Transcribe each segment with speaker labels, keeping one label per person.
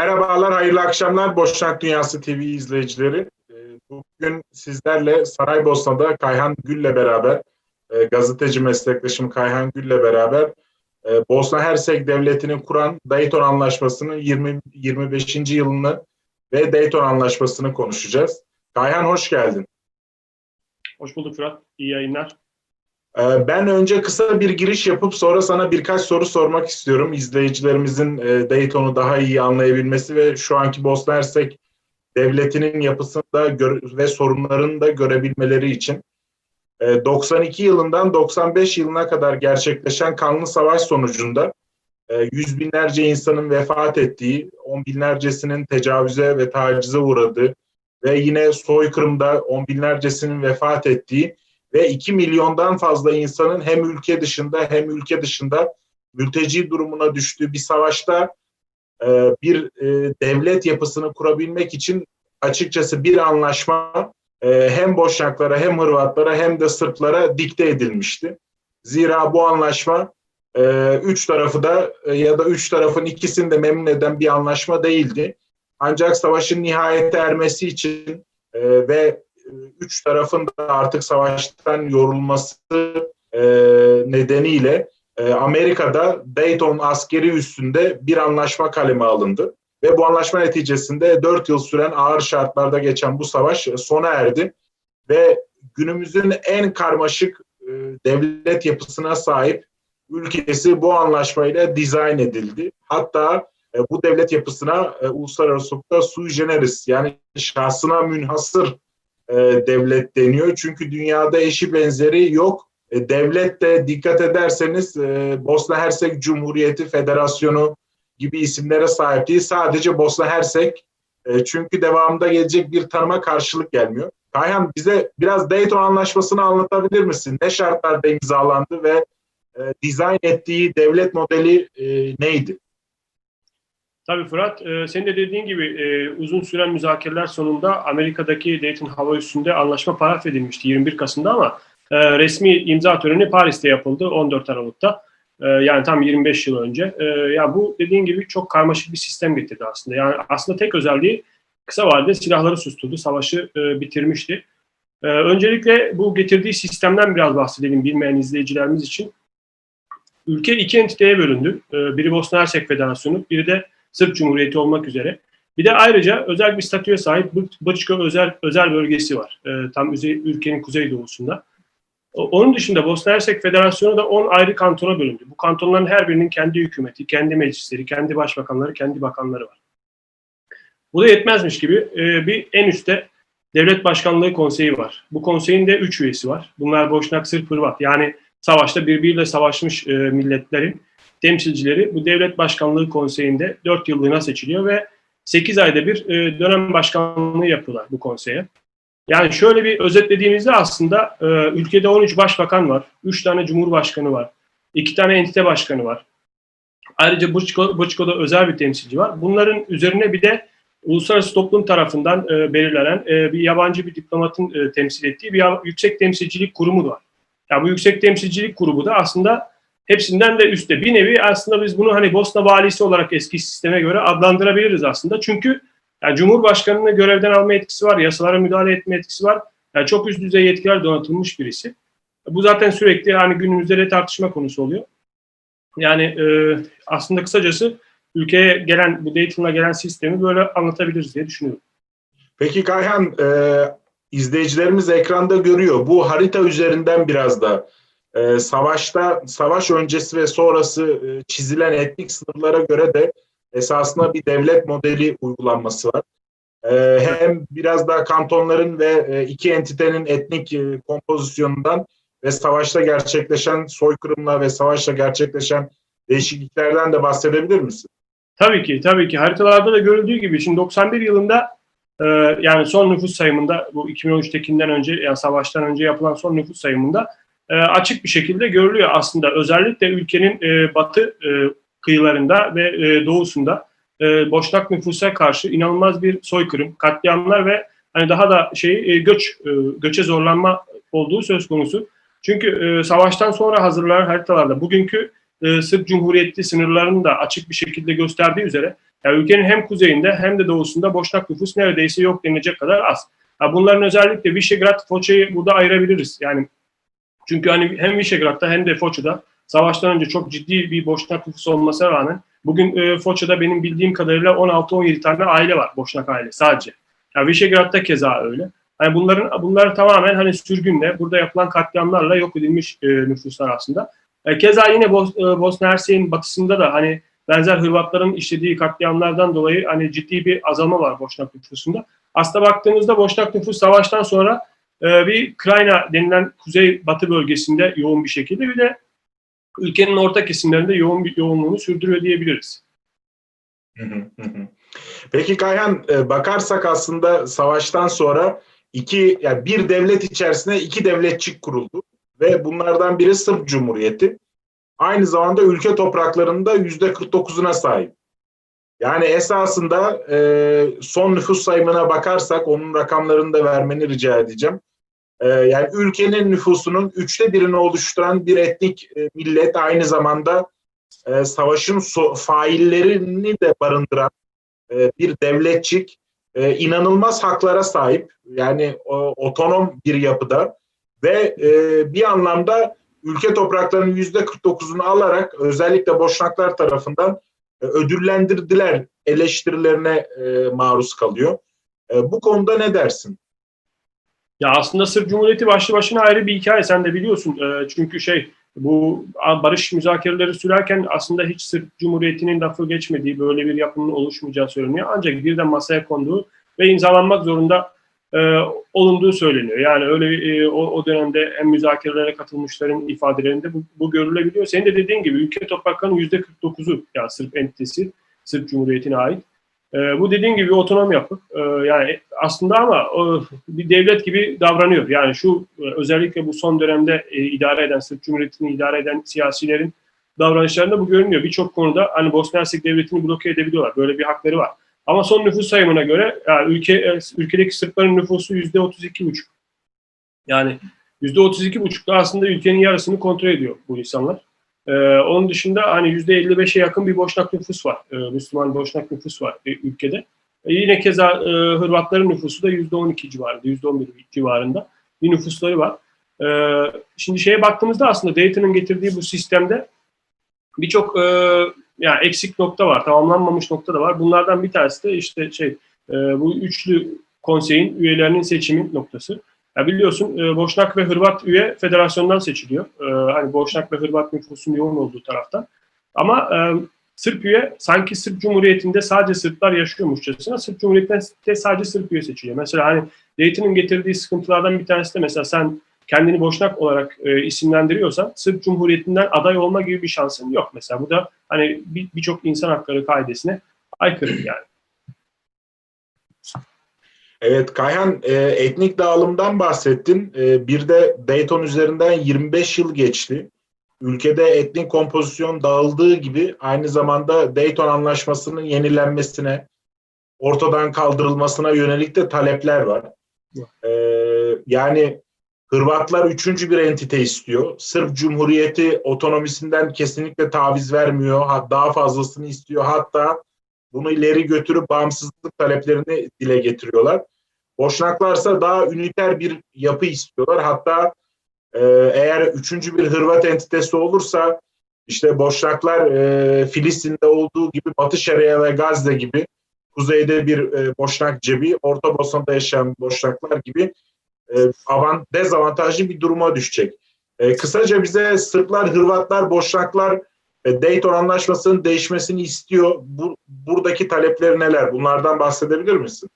Speaker 1: Merhabalar, hayırlı akşamlar Boşnak Dünyası TV izleyicileri. Ee, Bugün sizlerle Saraybosna'da Kayhan Gül'le beraber, e, gazeteci meslektaşım Kayhan Gül'le beraber e, Bosna Hersek Devleti'ni kuran Dayton Anlaşması'nın 20, 25. yılını ve Dayton Anlaşması'nı konuşacağız. Kayhan hoş geldin.
Speaker 2: Hoş bulduk Fırat. İyi yayınlar.
Speaker 1: Ee, Ben önce kısa bir giriş yapıp sonra sana birkaç soru sormak istiyorum. İzleyicilerimizin e, Dayton'u daha iyi anlayabilmesi ve şu anki Bosna Hersek devletinin yapısını da ve sorunlarını da görebilmeleri için. E, 92 yılından 95 yılına kadar gerçekleşen kanlı savaş sonucunda e, yüz binlerce insanın vefat ettiği, on binlercesinin tecavüze ve tacize uğradığı ve yine soykırımda on binlercesinin vefat ettiği ve 2 milyondan fazla insanın hem ülke dışında hem ülke dışında mülteci durumuna düştüğü bir savaşta e, bir e, devlet yapısını kurabilmek için açıkçası bir anlaşma e, hem Boşnaklara hem Hırvatlara hem de Sırplara dikte edilmişti. Zira bu anlaşma üç tarafı da ya da üç tarafın ikisini de memnun eden bir anlaşma değildi. Ancak savaşın nihayete ermesi için ve üç tarafın da artık savaştan yorulması e, nedeniyle e, Amerika'da Dayton askeri üstünde bir anlaşma kaleme alındı. Ve bu anlaşma neticesinde 4 yıl süren ağır şartlarda geçen bu savaş e, sona erdi. Ve günümüzün en karmaşık e, devlet yapısına sahip ülkesi bu anlaşmayla dizayn edildi. Hatta e, bu devlet yapısına e, uluslararası hukukta sui generis yani şahsına münhasır e, devlet deniyor. Çünkü dünyada eşi benzeri yok. E, devlet de dikkat ederseniz e, Bosna Hersek Cumhuriyeti Federasyonu gibi isimlere sahip değil. Sadece Bosna Hersek. Çünkü devamında gelecek bir tanıma karşılık gelmiyor. Kayhan bize biraz Dayton Anlaşması'nı anlatabilir misin? Ne şartlarda imzalandı ve e, dizayn ettiği devlet modeli e, neydi?
Speaker 2: Tabii Fırat, e, senin de dediğin gibi e, uzun süren müzakereler sonunda Amerika'daki Dayton Hava Üssü'nde anlaşma paraf edilmişti 21 Kasım'da ama e, resmi imza töreni Paris'te yapıldı 14 Aralık'ta. E, yani tam 25 yıl önce. E, ya bu dediğin gibi çok karmaşık bir sistem getirdi aslında. Yani aslında tek özelliği kısa vadede silahları susturdu, savaşı e, bitirmişti. E, öncelikle bu getirdiği sistemden biraz bahsedelim bilmeyen izleyicilerimiz için. Ülke iki entiteye bölündü. E, biri Bosna Hersek Federasyonu, biri de Sırp Cumhuriyeti olmak üzere. Bir de ayrıca özel bir statüye sahip Bıçko özel özel bölgesi var. E, tam üze- ülkenin kuzeydoğusunda. Onun dışında Bosna Hersek Federasyonu da 10 ayrı kantona bölündü. Bu kantonların her birinin kendi hükümeti, kendi meclisleri, kendi başbakanları, kendi bakanları var. Bu da yetmezmiş gibi e, bir en üstte Devlet Başkanlığı Konseyi var. Bu konseyin de 3 üyesi var. Bunlar Boşnak, Sırp, Hırvat. Yani savaşta birbiriyle savaşmış e, milletlerin temsilcileri bu devlet başkanlığı konseyinde 4 yıllığına seçiliyor ve 8 ayda bir e, dönem başkanlığı yapıyorlar bu konseye. Yani şöyle bir özetlediğimizde aslında e, ülkede 13 başbakan var, 3 tane cumhurbaşkanı var, 2 tane entite başkanı var. Ayrıca Bırçko'da özel bir temsilci var. Bunların üzerine bir de uluslararası toplum tarafından e, belirlenen e, bir yabancı bir diplomatın e, temsil ettiği bir yüksek temsilcilik kurumu var. Yani bu yüksek temsilcilik grubu da aslında hepsinden de üstte. Bir nevi aslında biz bunu hani Bosna valisi olarak eski sisteme göre adlandırabiliriz aslında. Çünkü yani Cumhurbaşkanı'nın görevden alma etkisi var, yasalara müdahale etme etkisi var. Yani çok üst düzey yetkiler donatılmış birisi. Bu zaten sürekli hani günümüzde de tartışma konusu oluyor. Yani e, aslında kısacası ülkeye gelen, bu Dayton'a gelen sistemi böyle anlatabiliriz diye düşünüyorum.
Speaker 1: Peki Kayhan, e, izleyicilerimiz ekranda görüyor. Bu harita üzerinden biraz da e, savaşta, savaş öncesi ve sonrası e, çizilen etnik sınırlara göre de esasında bir devlet modeli uygulanması var. E, hem biraz daha kantonların ve e, iki entitenin etnik e, kompozisyonundan ve savaşta gerçekleşen soykırımla ve savaşta gerçekleşen değişikliklerden de bahsedebilir misin?
Speaker 2: Tabii ki, tabii ki. Haritalarda da görüldüğü gibi şimdi 91 yılında e, yani son nüfus sayımında bu 2013'tekinden önce yani savaştan önce yapılan son nüfus sayımında e, açık bir şekilde görülüyor aslında. Özellikle ülkenin e, batı e, kıyılarında ve e, doğusunda e, Boşnak nüfusa karşı inanılmaz bir soykırım, katliamlar ve hani daha da şey e, göç e, göçe zorlanma olduğu söz konusu. Çünkü e, savaştan sonra hazırlanan haritalarda bugünkü e, Sırp Cumhuriyeti sınırlarını da açık bir şekilde gösterdiği üzere yani ülkenin hem kuzeyinde hem de doğusunda Boşnak nüfus neredeyse yok denilecek kadar az. Ya bunların özellikle Visegrad, Foça'yı burada ayırabiliriz. Yani çünkü hani hem Visegrad'da hem de Foça'da savaştan önce çok ciddi bir Boşnak nüfusu olmasına rağmen bugün e, Foça'da benim bildiğim kadarıyla 16-17 tane aile var Boşnak aile sadece. Yani Visegrad'da keza öyle. Yani bunların bunlar tamamen hani sürgünle, burada yapılan katliamlarla yok edilmiş e, nüfuslar aslında. E, keza yine Bos, e, Bosna Hersek'in batısında da hani benzer Hırvatların işlediği katliamlardan dolayı hani ciddi bir azalma var Boşnak nüfusunda. Aslında baktığımızda Boşnak nüfus savaştan sonra e, bir Krayna denilen kuzey batı bölgesinde yoğun bir şekilde bir de ülkenin orta kesimlerinde yoğun bir yoğunluğunu sürdürüyor diyebiliriz.
Speaker 1: Peki Kayhan e, bakarsak aslında savaştan sonra iki yani bir devlet içerisinde iki devletçik kuruldu ve bunlardan biri Sırp Cumhuriyeti. Aynı zamanda ülke topraklarında yüzde 49'una sahip. Yani esasında e, son nüfus sayımına bakarsak onun rakamlarını da vermeni rica edeceğim. E, yani ülkenin nüfusunun üçte birini oluşturan bir etnik e, millet aynı zamanda e, savaşın so- faillerini de barındıran e, bir devletçik e, inanılmaz haklara sahip yani o, otonom bir yapıda ve e, bir anlamda ülke topraklarının yüzde 49'unu alarak özellikle Boşnaklar tarafından e, ödüllendirdiler eleştirilerine e, maruz kalıyor. E, bu konuda ne dersin?
Speaker 2: Ya aslında Sırp Cumhuriyeti başlı başına ayrı bir hikaye sen de biliyorsun. E, çünkü şey bu barış müzakereleri sürerken aslında hiç Sırp Cumhuriyeti'nin lafı geçmediği, böyle bir yapının oluşmayacağı söyleniyor. Ancak birden masaya konduğu ve imzalanmak zorunda e, olunduğu söyleniyor. Yani öyle e, o, o dönemde en müzakerelere katılmışların ifadelerinde bu, bu görülebiliyor. Senin de dediğin gibi ülke topraklarının yüzde 49'u yani Sırp entitesi, Sırp Cumhuriyeti'ne ait. E, bu dediğin gibi otonom yapı. E, yani aslında ama e, bir devlet gibi davranıyor. Yani şu e, özellikle bu son dönemde e, idare eden, Sırp Cumhuriyeti'ni idare eden siyasilerin davranışlarında bu görünüyor. Birçok konuda hani Bosna Hersek devletini bloke edebiliyorlar. Böyle bir hakları var. Ama son nüfus sayımına göre yani ülke e, ülkedeki Sırpların nüfusu yüzde 32 buçuk. Yani yüzde 32 buçukta aslında ülkenin yarısını kontrol ediyor bu insanlar. Ee, onun dışında hani yüzde 55'e yakın bir boşnak nüfus var. Ee, Müslüman boşnak nüfus var e, ülkede. E, yine keza e, Hırvatların nüfusu da yüzde 12 civarında, yüzde 11 civarında bir nüfusları var. Ee, şimdi şeye baktığımızda aslında Dayton'ın getirdiği bu sistemde birçok e, yani eksik nokta var, tamamlanmamış nokta da var. Bunlardan bir tanesi de işte şey e, bu üçlü konseyin üyelerinin seçimin noktası. Ya biliyorsun e, Boşnak ve Hırvat üye federasyondan seçiliyor. E, hani Boşnak ve Hırvat nüfusun yoğun olduğu taraftan. Ama e, Sırp üye sanki Sırp Cumhuriyeti'nde sadece Sırplar yaşıyormuşçasına Sırp Cumhuriyeti'nde sadece Sırp üye seçiliyor. Mesela hani Dayton'ın getirdiği sıkıntılardan bir tanesi de mesela sen kendini Boşnak olarak e, isimlendiriyorsan Sırp Cumhuriyeti'nden aday olma gibi bir şansın yok mesela. Bu da hani birçok bir insan hakları kaidesine aykırı yani.
Speaker 1: Evet Kayhan e, etnik dağılımdan bahsettin. E, bir de Dayton üzerinden 25 yıl geçti. Ülkede etnik kompozisyon dağıldığı gibi aynı zamanda Dayton Anlaşması'nın yenilenmesine, ortadan kaldırılmasına yönelik de talepler var. E, yani Hırvatlar üçüncü bir entite istiyor. Sırp Cumhuriyeti otonomisinden kesinlikle taviz vermiyor. Daha fazlasını istiyor. Hatta bunu ileri götürüp bağımsızlık taleplerini dile getiriyorlar. Boşnaklarsa daha üniter bir yapı istiyorlar. Hatta e, eğer üçüncü bir Hırvat entitesi olursa işte Boşnaklar e, Filistin'de olduğu gibi Batı Şeria ve Gazze gibi kuzeyde bir e, Boşnak cebi, Orta Bosna'da yaşayan Boşnaklar gibi avant, dezavantajlı bir duruma düşecek. E, kısaca bize Sırplar, Hırvatlar, Boşnaklar e, Dayton Anlaşması'nın değişmesini istiyor. Bu, buradaki talepleri neler? Bunlardan bahsedebilir misin?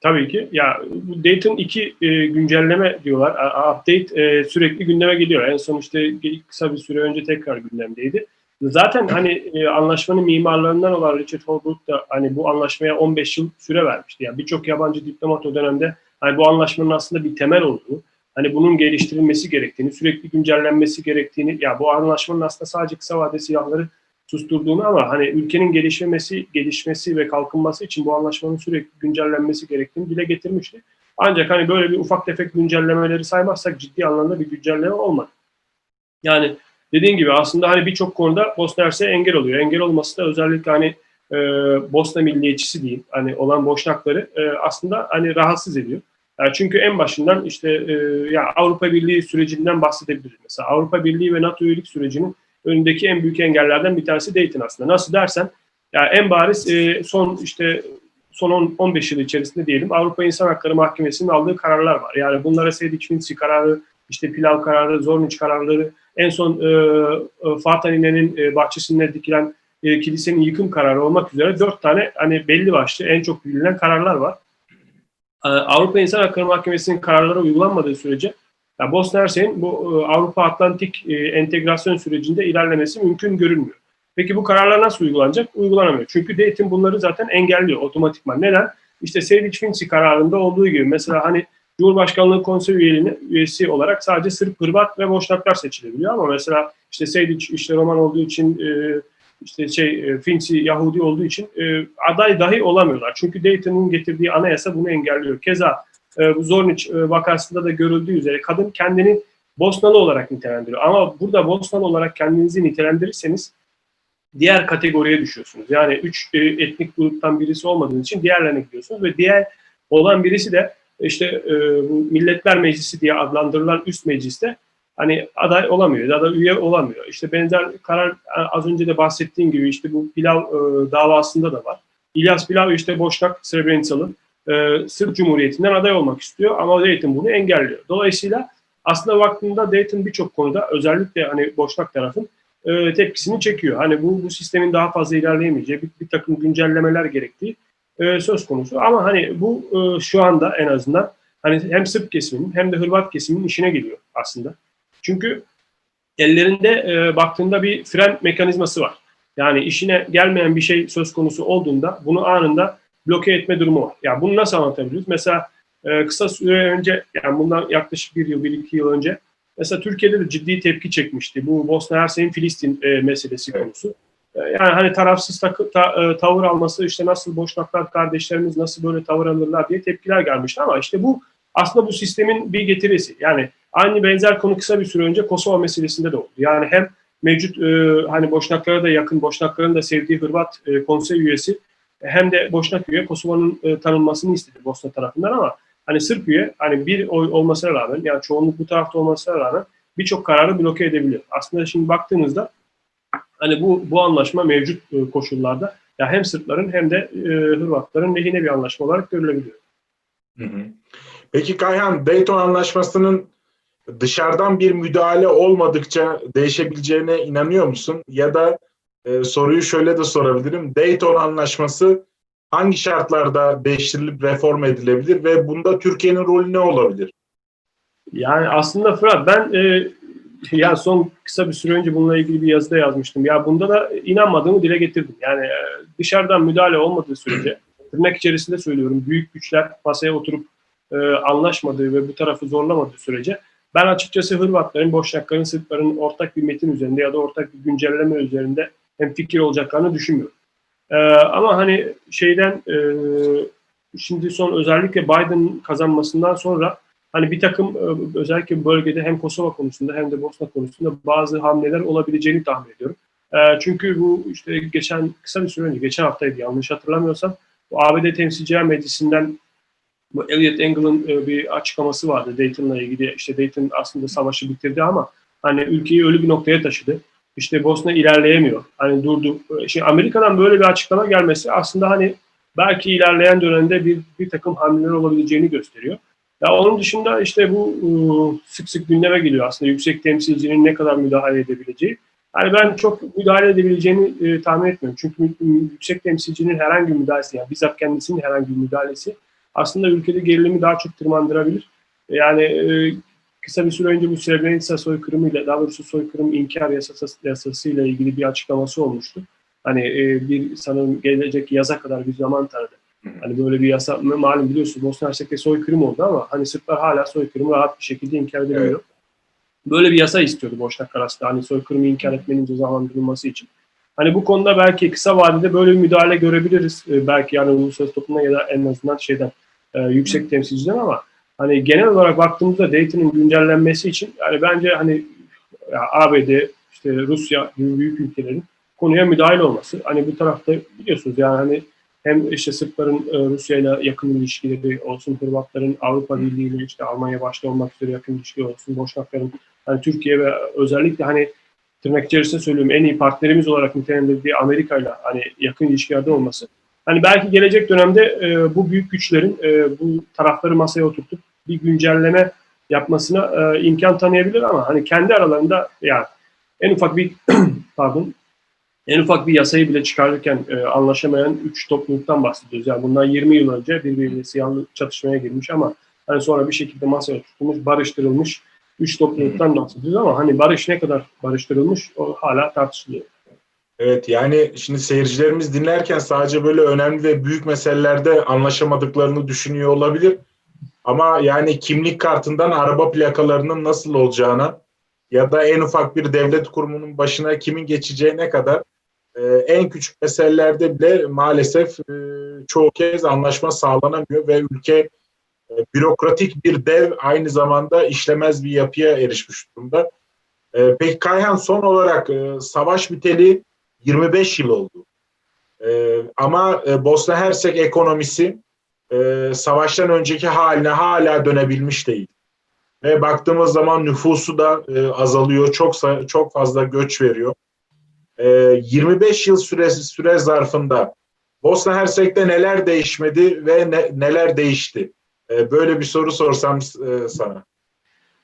Speaker 2: Tabii ki. Ya bu Dayton 2 e, güncelleme diyorlar. A, update e, sürekli gündeme geliyor. En son işte kısa bir süre önce tekrar gündemdeydi. Zaten hani e, anlaşmanın mimarlarından olan Richard Holbrooke da hani bu anlaşmaya 15 yıl süre vermişti. Yani birçok yabancı diplomat o dönemde hani bu anlaşmanın aslında bir temel olduğu, hani bunun geliştirilmesi gerektiğini, sürekli güncellenmesi gerektiğini, ya bu anlaşmanın aslında sadece kısa vade silahları susturduğunu ama hani ülkenin gelişmesi, gelişmesi ve kalkınması için bu anlaşmanın sürekli güncellenmesi gerektiğini dile getirmişti. Ancak hani böyle bir ufak tefek güncellemeleri saymazsak ciddi anlamda bir güncelleme olmadı. Yani dediğin gibi aslında hani birçok konuda Bosna Hersek'e engel oluyor. Engel olması da özellikle hani e, Bosna milliyetçisi diyeyim hani olan Boşnakları e, aslında hani rahatsız ediyor. Yani çünkü en başından işte e, ya Avrupa Birliği sürecinden bahsedebiliriz. Mesela Avrupa Birliği ve NATO üyelik sürecinin önündeki en büyük engellerden bir tanesi Dayton aslında. Nasıl dersen ya en bariz e, son işte son 10, 15 yıl içerisinde diyelim Avrupa İnsan Hakları Mahkemesi'nin aldığı kararlar var. Yani bunlara Sejdic-Finci kararı, işte Pilav kararı, Zorniç kararları, en son e, e, Fatani'nin e, bahçesinde dikilen e, kilisenin yıkım kararı olmak üzere dört tane hani belli başlı en çok bilinen kararlar var. E, Avrupa İnsan Hakları Mahkemesi'nin kararları uygulanmadığı sürece yani Bosna Hersek'in bu e, Avrupa Atlantik e, entegrasyon sürecinde ilerlemesi mümkün görünmüyor. Peki bu kararlar nasıl uygulanacak? Uygulanamıyor. Çünkü Dayton bunları zaten engelliyor otomatikman. Neden? İşte Sejdic-Finci kararında olduğu gibi mesela hani Cumhurbaşkanlığı Konsey üyeliğine, üyesi olarak sadece Sırp, Hırvat ve Boşnaklar seçilebiliyor ama mesela işte Sejdic işte Roman olduğu için e, işte şey e, Finci Yahudi olduğu için e, aday dahi olamıyorlar. Çünkü Dayton'un getirdiği anayasa bunu engelliyor. Keza e, bu Zorniç e, vakasında da görüldüğü üzere kadın kendini Bosnalı olarak nitelendiriyor. Ama burada Bosnalı olarak kendinizi nitelendirirseniz diğer kategoriye düşüyorsunuz. Yani üç e, etnik gruptan birisi olmadığınız için diğerlerine gidiyorsunuz ve diğer olan birisi de işte e, Milletler Meclisi diye adlandırılan üst mecliste hani aday olamıyor ya da üye olamıyor. İşte benzer karar e, az önce de bahsettiğim gibi işte bu Pilav e, davasında da var. İlyas Pilav işte Boşnak Srebrenicalı e, Sırp Cumhuriyeti'nden aday olmak istiyor ama Dayton bunu engelliyor. Dolayısıyla aslında vaktinde Dayton birçok konuda özellikle hani Boşnak tarafın e, tepkisini çekiyor. Hani bu, bu sistemin daha fazla ilerleyemeyeceği bir, bir takım güncellemeler gerektiği e, söz konusu. Ama hani bu e, şu anda en azından hani hem Sırp kesiminin hem de Hırvat kesiminin işine geliyor aslında. Çünkü ellerinde e, baktığında bir fren mekanizması var. Yani işine gelmeyen bir şey söz konusu olduğunda bunu anında bloke etme durumu var. Yani bunu nasıl anlatabiliriz? Mesela e, kısa süre önce yani bundan yaklaşık bir yıl, bir iki yıl önce Mesela Türkiye'de de ciddi tepki çekmişti. Bu Bosna Hersek'in Filistin e, meselesi
Speaker 1: Evet.
Speaker 2: konusu. E, yani hani tarafsız takı, ta- e, tavır alması işte nasıl Boşnaklar kardeşlerimiz nasıl böyle tavır alırlar diye tepkiler gelmişti ama işte bu aslında bu sistemin bir getirisi. Yani aynı benzer konu kısa bir süre önce Kosova meselesinde de oldu. Yani hem mevcut e, hani Boşnaklara da yakın Boşnakların da sevdiği Hırvat e, konsey üyesi hem de Boşnak üye Kosova'nın e, tanınmasını istedi Bosna tarafından ama hani Sırp üye hani bir oy olmasına rağmen yani çoğunluk bu tarafta olmasına rağmen birçok kararı bloke edebiliyor. Aslında şimdi baktığınızda hani bu bu anlaşma mevcut e, koşullarda ya hem Sırpların hem de e, Hırvatların lehine bir anlaşma olarak görülebiliyor.
Speaker 1: Hı hı. Peki Kayhan, Dayton Anlaşması'nın dışarıdan bir müdahale olmadıkça değişebileceğine inanıyor musun? Ya da e, soruyu şöyle de sorabilirim. Dayton Anlaşması hangi şartlarda değiştirilip reform edilebilir ve bunda Türkiye'nin rolü ne olabilir?
Speaker 2: Yani aslında Fırat ben e, ya son kısa bir süre önce bununla ilgili bir yazıda yazmıştım. Ya bunda da inanmadığımı dile getirdim. Yani e, dışarıdan müdahale olmadığı sürece tırnak içerisinde söylüyorum büyük güçler masaya oturup e, anlaşmadığı ve bu tarafı zorlamadığı sürece ben açıkçası Hırvatların, Boşnakların, Sırpların ortak bir metin üzerinde ya da ortak bir güncelleme üzerinde hem fikir olacaklarını düşünmüyorum. E, ama hani şeyden e, şimdi son özellikle Biden kazanmasından sonra hani bir takım e, özellikle bölgede hem Kosova konusunda hem de Bosna konusunda bazı hamleler olabileceğini tahmin ediyorum. E, çünkü bu işte geçen kısa bir süre önce, geçen haftaydı yanlış hatırlamıyorsam bu ABD Temsilciler Meclisi'nden bu Elliot Engel'ın e, bir açıklaması vardı Dayton'la ilgili. İşte Dayton aslında savaşı bitirdi ama hani ülkeyi ölü bir noktaya taşıdı. İşte Bosna ilerleyemiyor. Hani durdu. Şimdi Amerika'dan böyle bir açıklama gelmesi aslında hani belki ilerleyen dönemde bir, bir takım hamleler olabileceğini gösteriyor. Ya onun dışında işte bu e, sık sık gündeme geliyor aslında yüksek temsilcinin ne kadar müdahale edebileceği. Yani ben çok müdahale edebileceğini e, tahmin etmiyorum. Çünkü yüksek temsilcinin herhangi bir müdahalesi, yani bizzat kendisinin herhangi bir müdahalesi aslında ülkede gerilimi daha çok tırmandırabilir. Yani e, kısa bir süre önce bu Srebrenica soykırımıyla, daha doğrusu soykırım inkar yasası, yasasıyla ilgili bir açıklaması olmuştu. Hani e, bir sanırım gelecek yaza kadar bir zaman tanıdı. Hani böyle bir yasa malum biliyorsunuz Bosna Hersek'te soykırım oldu ama hani Sırplar hala soykırımı rahat bir şekilde inkar edemiyor.
Speaker 1: Evet.
Speaker 2: Böyle bir yasa istiyordu Boşnak aslında hani soykırımı inkar etmenin cezalandırılması için. Hani bu konuda belki kısa vadede böyle bir müdahale görebiliriz. Ee, belki yani uluslararası toplumda ya da en azından şeyden e, yüksek temsilciden ama hani genel olarak baktığımızda Dayton'un güncellenmesi için yani bence hani ya ABD, işte Rusya gibi büyük ülkelerin konuya müdahil olması. Hani bu tarafta biliyorsunuz yani hani hem işte Sırpların e, Rusya ile yakın ilişkileri olsun, Hırvatların Avrupa Birliği ile işte Almanya başta olmak üzere yakın ilişkileri olsun, Boşnakların hani Türkiye ve özellikle hani tırnak içerisinde söylüyorum en iyi partnerimiz olarak nitelendirdiği Amerika ile hani yakın ilişkilerde olması. Hani belki gelecek dönemde e, bu büyük güçlerin e, bu tarafları masaya oturtup bir güncelleme yapmasına e, imkan tanıyabilir ama hani kendi aralarında yani en ufak bir pardon en ufak bir yasayı bile çıkarırken e, anlaşamayan üç topluluktan bahsediyoruz. Yani bundan 20 yıl önce birbiriyle siyahlı çatışmaya girmiş ama hani sonra bir şekilde masaya oturtulmuş, barıştırılmış üç topluluktan bahsediyoruz ama hani barış ne kadar barıştırılmış o hala tartışılıyor.
Speaker 1: Evet yani şimdi seyircilerimiz dinlerken sadece böyle önemli ve büyük meselelerde anlaşamadıklarını düşünüyor olabilir. Ama yani kimlik kartından araba plakalarının nasıl olacağına ya da en ufak bir devlet kurumunun başına kimin geçeceğine kadar e, en küçük meselelerde bile maalesef e, çoğu kez anlaşma sağlanamıyor ve ülke e, bürokratik bir dev aynı zamanda işlemez bir yapıya erişmiş durumda. E, peki Kayhan son olarak e, savaş biteli 25 yıl oldu. E, ama e, Bosna Hersek ekonomisi e, savaştan önceki haline hala dönebilmiş değil. Ve baktığımız zaman nüfusu da e, azalıyor, çok çok fazla göç veriyor. E, 25 yıl süresi süre zarfında Bosna Hersek'te neler değişmedi ve ne, neler değişti? E, böyle bir soru sorsam e, sana.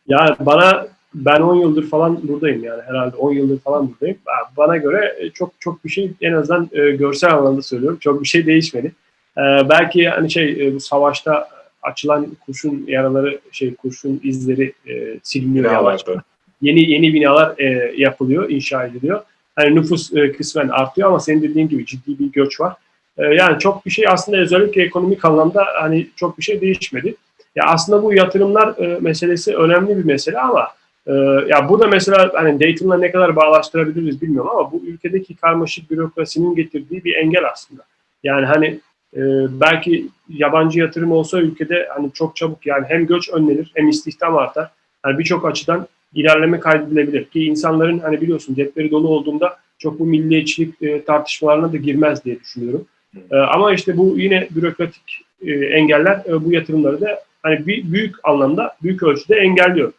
Speaker 2: Ya bana ben 10 yıldır falan buradayım yani herhalde 10 yıldır falan buradayım. Bana göre e, çok çok bir şey en azından e, görsel anlamda söylüyorum. Çok bir şey değişmedi. E, belki hani şey e, bu savaşta açılan kurşun yaraları şey kurşun izleri e, siliniyor yavaş. Yeni yeni binalar e, yapılıyor, inşa ediliyor. Hani nüfus e, kısmen artıyor ama senin dediğin gibi ciddi bir göç var. E, yani çok bir şey aslında özellikle ekonomik anlamda hani çok bir şey değişmedi. Ya aslında bu yatırımlar e, meselesi önemli bir mesele ama e, ya burada mesela hani Dayton'la ne kadar bağlaştırabiliriz bilmiyorum ama bu ülkedeki karmaşık bürokrasinin getirdiği bir engel aslında. Yani hani e, belki yabancı yatırım olsa ülkede hani çok çabuk yani hem göç önlenir hem istihdam artar. Yani birçok açıdan ilerleme kaydedilebilir ki insanların hani biliyorsun cepleri dolu olduğunda çok bu milliyetçilik e, tartışmalarına da girmez diye düşünüyorum. E, ama işte bu yine bürokratik e, engeller e, bu yatırımları da hani bir büyük anlamda büyük ölçüde engelliyor.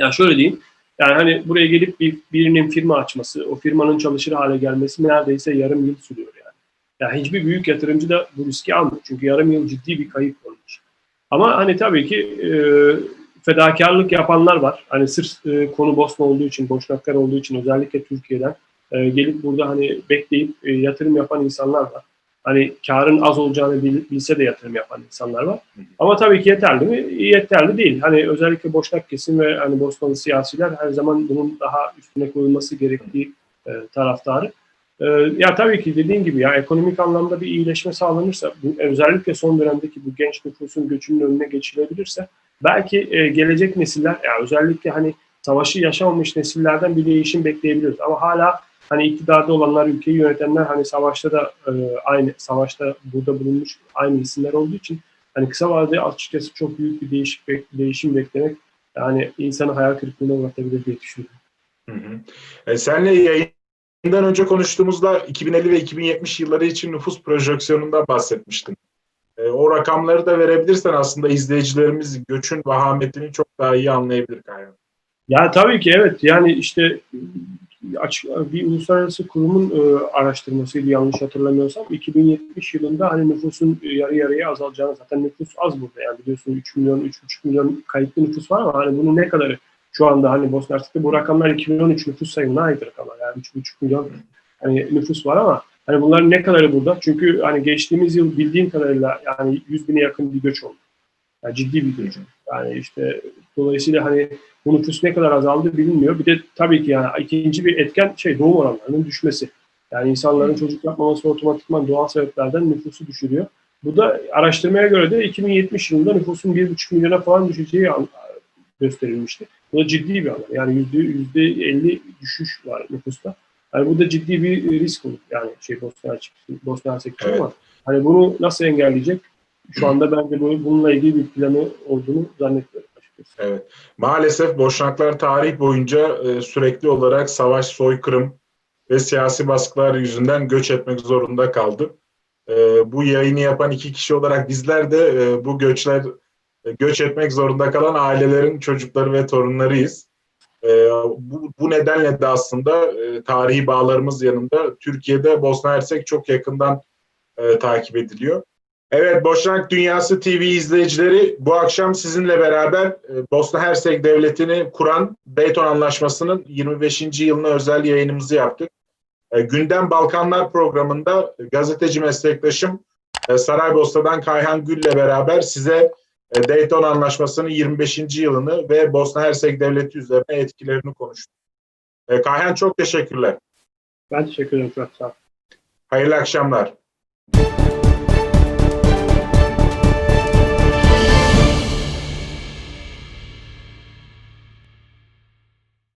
Speaker 2: Yani şöyle diyeyim. Yani hani buraya gelip bir, birinin firma açması, o firmanın çalışır hale gelmesi neredeyse yarım yıl sürüyor yani. Yani hiçbir büyük yatırımcı da bu riski almıyor. Çünkü yarım yıl ciddi bir kayıp için. Ama hani tabii ki e, fedakarlık yapanlar var. Hani sırf e, konu Bosna olduğu için, Boşnaklar olduğu için özellikle Türkiye'den e, gelip burada hani bekleyip e, yatırım yapan insanlar var. Hani karın az olacağını bil, bilse de yatırım yapan insanlar var. Ama tabii ki yeterli mi? Yeterli değil. Hani özellikle Boşnak kesim ve hani Bosnalı siyasiler her zaman bunun daha üstüne koyulması gerektiği e, taraftarı. E, ya tabii ki dediğim gibi ya ekonomik anlamda bir iyileşme sağlanırsa, bu, özellikle son dönemdeki bu genç nüfusun göçünün önüne geçilebilirse belki e, gelecek nesiller, yani özellikle hani savaşı yaşamamış nesillerden bir değişim bekleyebiliriz. Ama hala hani iktidarda olanlar, ülkeyi yönetenler hani savaşta da e, aynı savaşta burada bulunmuş aynı isimler olduğu için hani kısa vadede açıkçası çok büyük bir değişik değişim beklemek yani insanı hayal kırıklığına uğratabilir diye düşünüyorum.
Speaker 1: Hı hı. E, senle yayından önce konuştuğumuzda 2050 ve 2070 yılları için nüfus projeksiyonundan bahsetmiştin. E, o rakamları da verebilirsen aslında izleyicilerimiz göçün vahametini çok daha iyi anlayabilir Kayhan.
Speaker 2: Ya tabii ki evet yani işte açık, bir uluslararası kurumun e, araştırmasıydı yanlış hatırlamıyorsam. 2070 yılında hani nüfusun yarı yarıya azalacağını zaten nüfus az burada yani biliyorsun 3 milyon 3,5 milyon kayıtlı nüfus var ama hani bunun ne kadarı şu anda hani Bosna Hersek'te bu rakamlar 2013 nüfus sayımına ait rakamlar yani 3,5 milyon hani nüfus var ama hani bunların ne kadarı burada? Çünkü hani geçtiğimiz yıl bildiğim kadarıyla yani 100 bine yakın bir göç oldu. Yani ciddi bir göç. Yani işte dolayısıyla hani bu nüfus ne kadar azaldı bilinmiyor. Bir de tabii ki yani ikinci bir etken şey doğum oranlarının düşmesi. Yani insanların çocuk yapmaması otomatikman doğal sebeplerden nüfusu düşürüyor. Bu da araştırmaya göre de 2070 yılında nüfusun 1,5 milyona falan düşeceği gösterilmişti. Bu da ciddi bir alan. Yani yüzde, yüzde 50 düşüş var nüfusta. Yani bu da ciddi bir risk olur. Yani şey Bosna Bosna Hersek için
Speaker 1: Evet.
Speaker 2: ama hani bunu nasıl engelleyecek? Şu anda bence bu- bununla ilgili bir planı olduğunu zannetmiyorum.
Speaker 1: Evet. Maalesef Boşnaklar tarih boyunca e, sürekli olarak savaş, soykırım ve siyasi baskılar yüzünden göç etmek zorunda kaldı. E, bu yayını yapan iki kişi olarak bizler de e, bu göçler e, göç etmek zorunda kalan ailelerin çocukları ve torunlarıyız. E, bu, bu nedenle de aslında e, tarihi bağlarımız yanında Türkiye'de Bosna Hersek çok yakından e, takip ediliyor. Evet Boşnak Dünyası TV izleyicileri bu akşam sizinle beraber e, Bosna Hersek Devleti'ni kuran Dayton Anlaşması'nın 25. yılına özel yayınımızı yaptık. E, Gündem Balkanlar programında gazeteci meslektaşım e, Saraybosna'dan Kayhan Gül'le beraber size Dayton Anlaşması'nın 25. yılını ve Bosna Hersek Devleti üzerine etkilerini konuştuk. Kayhan çok teşekkürler.
Speaker 2: Ben teşekkür ederim Fırat.
Speaker 1: Hayırlı akşamlar.